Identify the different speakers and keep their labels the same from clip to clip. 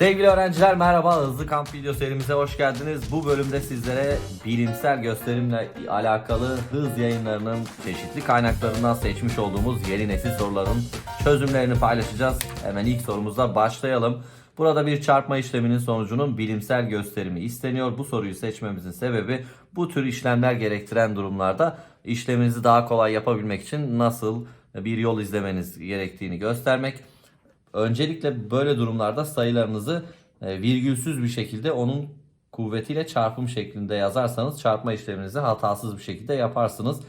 Speaker 1: Sevgili öğrenciler merhaba hızlı kamp video serimize hoş geldiniz. Bu bölümde sizlere bilimsel gösterimle alakalı hız yayınlarının çeşitli kaynaklarından seçmiş olduğumuz yeni nesil soruların çözümlerini paylaşacağız. Hemen ilk sorumuzla başlayalım. Burada bir çarpma işleminin sonucunun bilimsel gösterimi isteniyor. Bu soruyu seçmemizin sebebi bu tür işlemler gerektiren durumlarda işleminizi daha kolay yapabilmek için nasıl bir yol izlemeniz gerektiğini göstermek. Öncelikle böyle durumlarda sayılarınızı e, virgülsüz bir şekilde onun kuvvetiyle çarpım şeklinde yazarsanız çarpma işleminizi hatasız bir şekilde yaparsınız.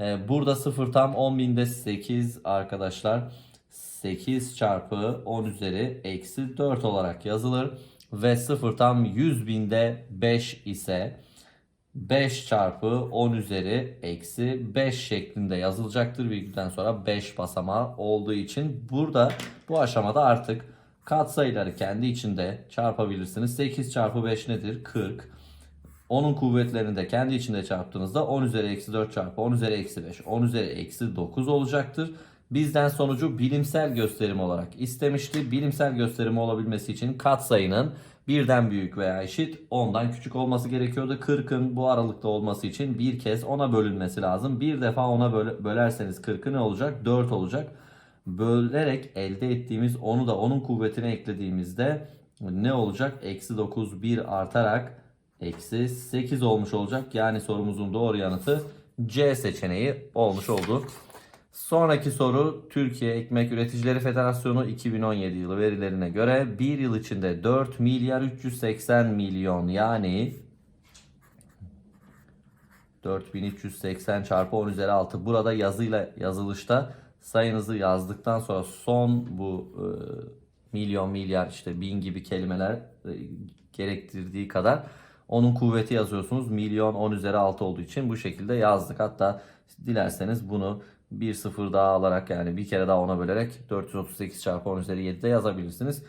Speaker 1: E, Burada 0 tam 10.000'de 8 arkadaşlar. 8 çarpı 10 üzeri eksi 4 olarak yazılır. Ve 0 tam 100.000'de 5 ise 5 çarpı 10 üzeri eksi 5 şeklinde yazılacaktır. Virgülden sonra 5 basamağı olduğu için burada bu aşamada artık katsayıları kendi içinde çarpabilirsiniz. 8 çarpı 5 nedir? 40. Onun kuvvetlerini de kendi içinde çarptığınızda 10 üzeri eksi 4 çarpı 10 üzeri eksi 5 10 üzeri eksi 9 olacaktır. Bizden sonucu bilimsel gösterim olarak istemişti. Bilimsel gösterim olabilmesi için katsayının birden büyük veya eşit 10'dan küçük olması gerekiyordu. 40'ın bu aralıkta olması için bir kez 10'a bölünmesi lazım. Bir defa 10'a böl- bölerseniz 40'ı ne olacak? 4 olacak. Bölerek elde ettiğimiz 10'u da onun kuvvetine eklediğimizde ne olacak? Eksi 9 1 artarak eksi 8 olmuş olacak. Yani sorumuzun doğru yanıtı C seçeneği olmuş oldu. Sonraki soru Türkiye Ekmek Üreticileri Federasyonu 2017 yılı verilerine göre bir yıl içinde 4 milyar 380 milyon yani 4380 çarpı 10 üzeri 6 burada yazıyla yazılışta sayınızı yazdıktan sonra son bu e, milyon milyar işte bin gibi kelimeler e, gerektirdiği kadar onun kuvveti yazıyorsunuz. Milyon 10 üzeri 6 olduğu için bu şekilde yazdık. Hatta dilerseniz bunu bir sıfır daha alarak yani bir kere daha ona bölerek 438 çarpı 10 üzeri 7 de yazabilirsiniz.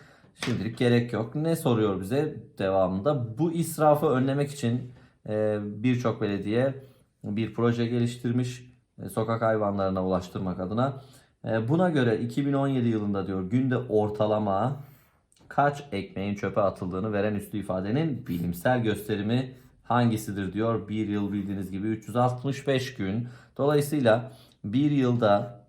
Speaker 1: Şimdilik gerek yok. Ne soruyor bize devamında? Bu israfı önlemek için e, birçok belediye bir proje geliştirmiş e, sokak hayvanlarına ulaştırmak adına. E, Buna göre 2017 yılında diyor günde ortalama kaç ekmeğin çöpe atıldığını veren üstü ifadenin bilimsel gösterimi hangisidir diyor. Bir yıl bildiğiniz gibi 365 gün. Dolayısıyla bir yılda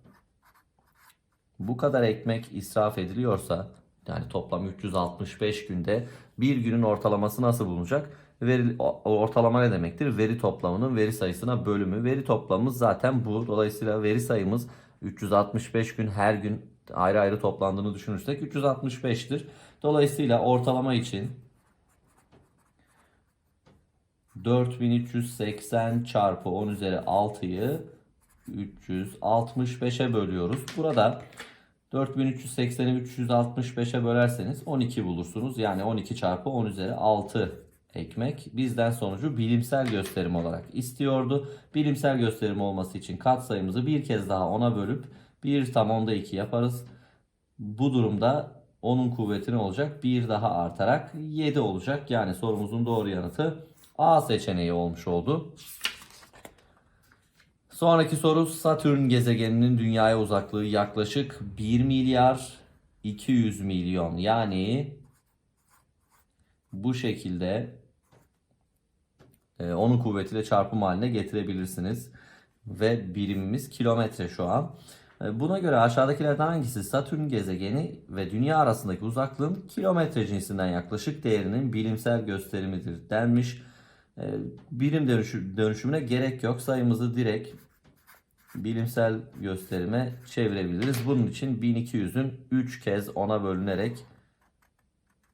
Speaker 1: bu kadar ekmek israf ediliyorsa yani toplam 365 günde bir günün ortalaması nasıl bulunacak? Veri, ortalama ne demektir? Veri toplamının veri sayısına bölümü. Veri toplamımız zaten bu. Dolayısıyla veri sayımız 365 gün her gün ayrı ayrı toplandığını düşünürsek 365'tir. Dolayısıyla ortalama için 4380 çarpı 10 üzeri 6'yı 365'e bölüyoruz. Burada 4380'i 365'e bölerseniz 12 bulursunuz. Yani 12 çarpı 10 üzeri 6 ekmek bizden sonucu bilimsel gösterim olarak istiyordu. Bilimsel gösterim olması için katsayımızı bir kez daha 10'a bölüp 1 tam onda 2 yaparız. Bu durumda onun kuvveti ne olacak? Bir daha artarak 7 olacak. Yani sorumuzun doğru yanıtı A seçeneği olmuş oldu. Sonraki soru Satürn gezegeninin dünyaya uzaklığı yaklaşık 1 milyar 200 milyon. Yani bu şekilde e, onun kuvvetiyle çarpım haline getirebilirsiniz. Ve birimimiz kilometre şu an. E, Buna göre aşağıdakilerden hangisi Satürn gezegeni ve Dünya arasındaki uzaklığın kilometre cinsinden yaklaşık değerinin bilimsel gösterimidir denmiş. E, Birim dönüşü, dönüşümüne gerek yok. Sayımızı direkt bilimsel gösterime çevirebiliriz. Bunun için 1200'ün 3 kez 10'a bölünerek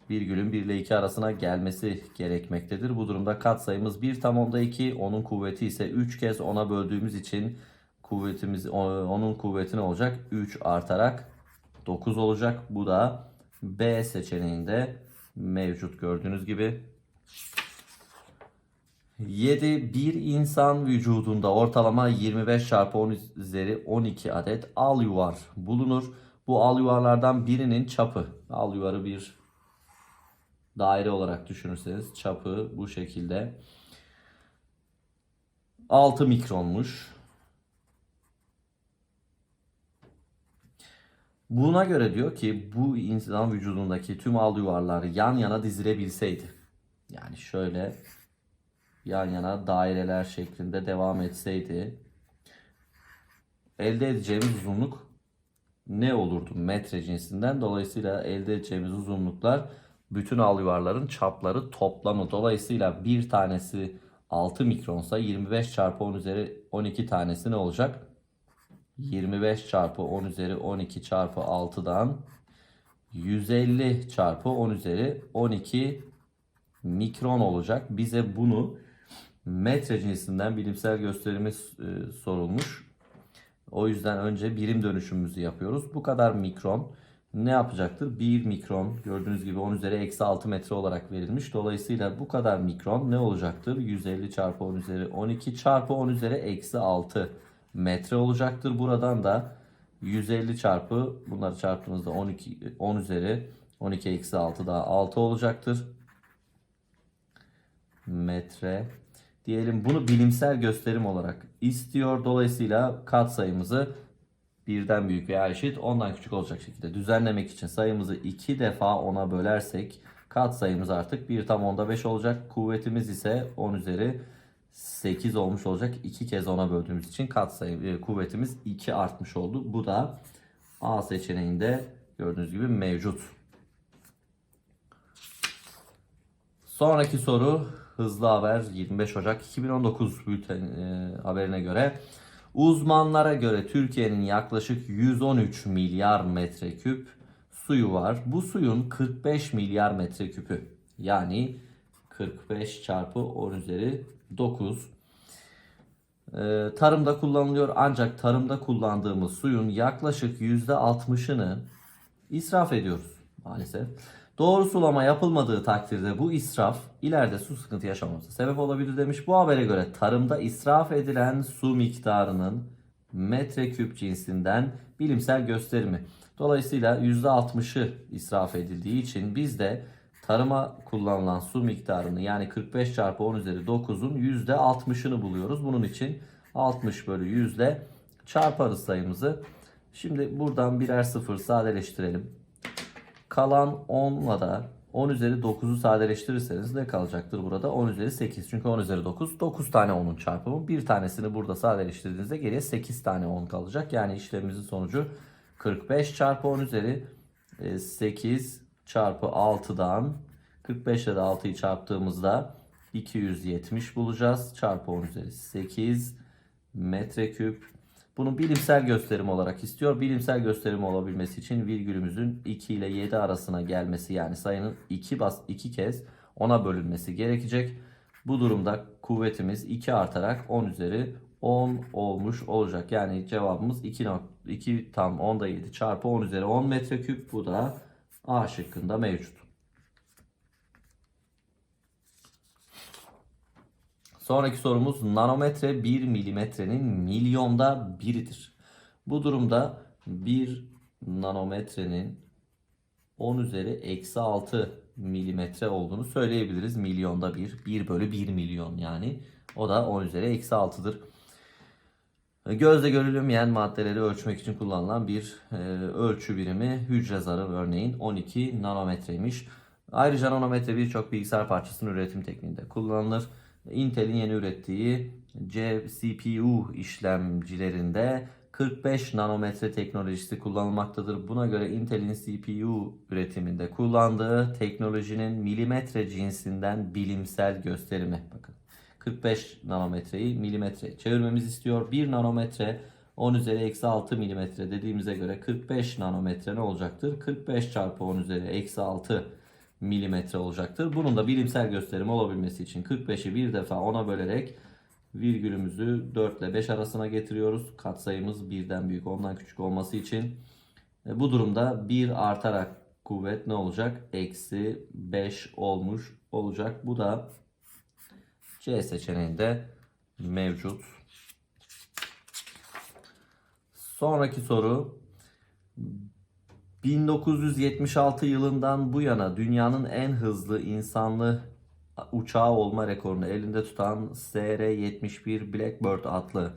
Speaker 1: virgülün 1 ile 2 arasına gelmesi gerekmektedir. Bu durumda katsayımız 1 tam onda 2, onun kuvveti ise 3 kez 10'a böldüğümüz için kuvvetimiz onun kuvveti ne olacak? 3 artarak 9 olacak. Bu da B seçeneğinde mevcut gördüğünüz gibi. 7. Bir insan vücudunda ortalama 25 çarpı 10 üzeri 12 adet al yuvar bulunur. Bu al yuvarlardan birinin çapı. Al yuvarı bir daire olarak düşünürseniz çapı bu şekilde 6 mikronmuş. Buna göre diyor ki bu insan vücudundaki tüm al yuvarlar yan yana dizilebilseydi. Yani şöyle yan yana daireler şeklinde devam etseydi elde edeceğimiz uzunluk ne olurdu metre cinsinden. Dolayısıyla elde edeceğimiz uzunluklar bütün al yuvarların çapları toplamı. Dolayısıyla bir tanesi 6 mikronsa 25 çarpı 10 üzeri 12 tanesi ne olacak? 25 çarpı 10 üzeri 12 çarpı 6'dan 150 çarpı 10 üzeri 12 mikron olacak. Bize bunu metre cinsinden bilimsel gösterimi e, sorulmuş. O yüzden önce birim dönüşümümüzü yapıyoruz. Bu kadar mikron ne yapacaktır? 1 mikron gördüğünüz gibi 10 üzeri eksi 6 metre olarak verilmiş. Dolayısıyla bu kadar mikron ne olacaktır? 150 çarpı 10 üzeri 12 çarpı 10 üzeri eksi 6 metre olacaktır. Buradan da 150 çarpı bunları çarptığımızda 12 10 üzeri 12 eksi 6 daha 6 olacaktır. Metre. Diyelim bunu bilimsel gösterim olarak istiyor. Dolayısıyla katsayımızı birden büyük veya eşit ondan küçük olacak şekilde düzenlemek için sayımızı iki defa 10'a bölersek katsayımız artık 1 tam onda 5 olacak. Kuvvetimiz ise 10 üzeri 8 olmuş olacak. 2 kez 10'a böldüğümüz için katsayı e, kuvvetimiz 2 artmış oldu. Bu da A seçeneğinde gördüğünüz gibi mevcut. Sonraki soru hızlı haber 25 Ocak 2019 bülten e, haberine göre uzmanlara göre Türkiye'nin yaklaşık 113 milyar metreküp suyu var. Bu suyun 45 milyar metreküpü yani 45 çarpı 10 üzeri 9 e, tarımda kullanılıyor ancak tarımda kullandığımız suyun yaklaşık %60'ını israf ediyoruz maalesef. Doğru sulama yapılmadığı takdirde bu israf ileride su sıkıntı yaşamamıza sebep olabilir demiş. Bu habere göre tarımda israf edilen su miktarının metreküp cinsinden bilimsel gösterimi. Dolayısıyla %60'ı israf edildiği için biz de tarıma kullanılan su miktarını yani 45 çarpı 10 üzeri 9'un %60'ını buluyoruz. Bunun için 60 bölü 100 ile çarparız sayımızı. Şimdi buradan birer sıfır sadeleştirelim. Kalan 10'la da 10 üzeri 9'u sadeleştirirseniz ne kalacaktır burada? 10 üzeri 8. Çünkü 10 üzeri 9 9 tane 10'un çarpımı. Bir tanesini burada sadeleştirdiğinizde geriye 8 tane 10 kalacak. Yani işlemimizin sonucu 45 çarpı 10 üzeri 8 çarpı 6'dan 45 ile de 6'yı çarptığımızda 270 bulacağız. Çarpı 10 üzeri 8 metreküp. Bunu bilimsel gösterim olarak istiyor. Bilimsel gösterim olabilmesi için virgülümüzün 2 ile 7 arasına gelmesi yani sayının 2 bas 2 kez 10'a bölünmesi gerekecek. Bu durumda kuvvetimiz 2 artarak 10 üzeri 10 olmuş olacak. Yani cevabımız 2, 2 tam 10'da 7 çarpı 10 üzeri 10 metreküp. Bu da A şıkkında mevcut. Sonraki sorumuz nanometre 1 milimetrenin milyonda biridir. Bu durumda 1 nanometrenin 10 üzeri eksi 6 milimetre olduğunu söyleyebiliriz. Milyonda 1. 1 bölü 1 milyon yani. O da 10 üzeri eksi 6'dır. Gözle görülemeyen maddeleri ölçmek için kullanılan bir e, ölçü birimi hücre zarı örneğin 12 nanometreymiş. Ayrıca nanometre birçok bilgisayar parçasının üretim tekniğinde kullanılır. Intel'in yeni ürettiği CPU işlemcilerinde 45 nanometre teknolojisi kullanılmaktadır. Buna göre Intel'in CPU üretiminde kullandığı teknolojinin milimetre cinsinden bilimsel gösterimi. Bakın 45 nanometreyi milimetre çevirmemizi istiyor. 1 nanometre 10 üzeri eksi 6 milimetre dediğimize göre 45 nanometre ne olacaktır? 45 çarpı 10 üzeri eksi 6 milimetre olacaktır. Bunun da bilimsel gösterimi olabilmesi için 45'i bir defa 10'a bölerek virgülümüzü 4 ile 5 arasına getiriyoruz. Katsayımız birden büyük ondan küçük olması için. E, bu durumda 1 artarak kuvvet ne olacak? Eksi 5 olmuş olacak. Bu da C seçeneğinde mevcut. Sonraki soru 1976 yılından bu yana dünyanın en hızlı insanlı uçağı olma rekorunu elinde tutan SR-71 Blackbird adlı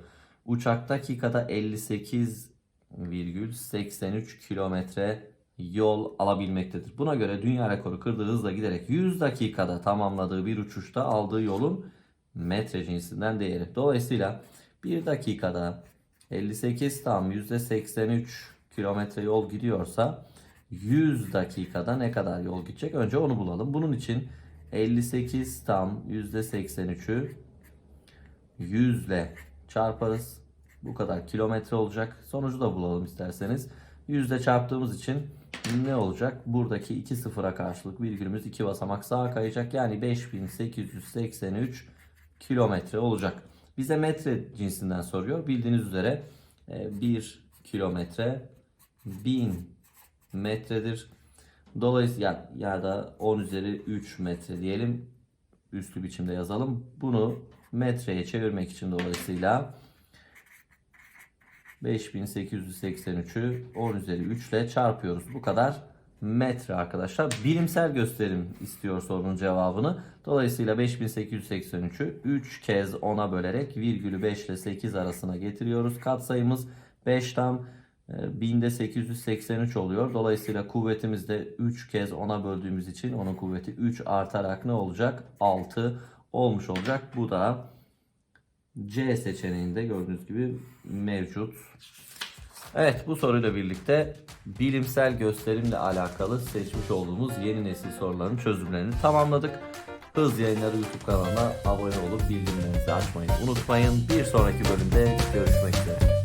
Speaker 1: uçak dakikada 58 virgül 83 kilometre yol alabilmektedir. Buna göre dünya rekoru kırdığı hızla giderek 100 dakikada tamamladığı bir uçuşta aldığı yolun metre cinsinden değeri. Dolayısıyla 1 dakikada 58 tam %83 kilometre yol gidiyorsa 100 dakikada ne kadar yol gidecek? Önce onu bulalım. Bunun için 58 tam %83'ü 100 ile çarparız. Bu kadar kilometre olacak. Sonucu da bulalım isterseniz. 100 ile çarptığımız için ne olacak? Buradaki iki sıfıra karşılık virgülümüz iki basamak sağa kayacak. Yani 5883 kilometre olacak. Bize metre cinsinden soruyor. Bildiğiniz üzere 1 kilometre 1000 metredir. Dolayısıyla ya, ya da 10 üzeri 3 metre diyelim. Üslü biçimde yazalım. Bunu metreye çevirmek için dolayısıyla 5883'ü 10 üzeri 3 ile çarpıyoruz. Bu kadar metre arkadaşlar. Bilimsel gösterim istiyor sorunun cevabını. Dolayısıyla 5883'ü 3 kez 10'a bölerek virgülü 5 ile 8 arasına getiriyoruz. Katsayımız 5 tam e, binde 883 oluyor. Dolayısıyla kuvvetimiz de 3 kez 10'a böldüğümüz için onun kuvveti 3 artarak ne olacak? 6 olmuş olacak. Bu da C seçeneğinde gördüğünüz gibi mevcut. Evet bu soruyla birlikte bilimsel gösterimle alakalı seçmiş olduğumuz yeni nesil soruların çözümlerini tamamladık. Hız Yayınları YouTube kanalına abone olup bildirimlerinizi açmayı unutmayın. Bir sonraki bölümde görüşmek üzere.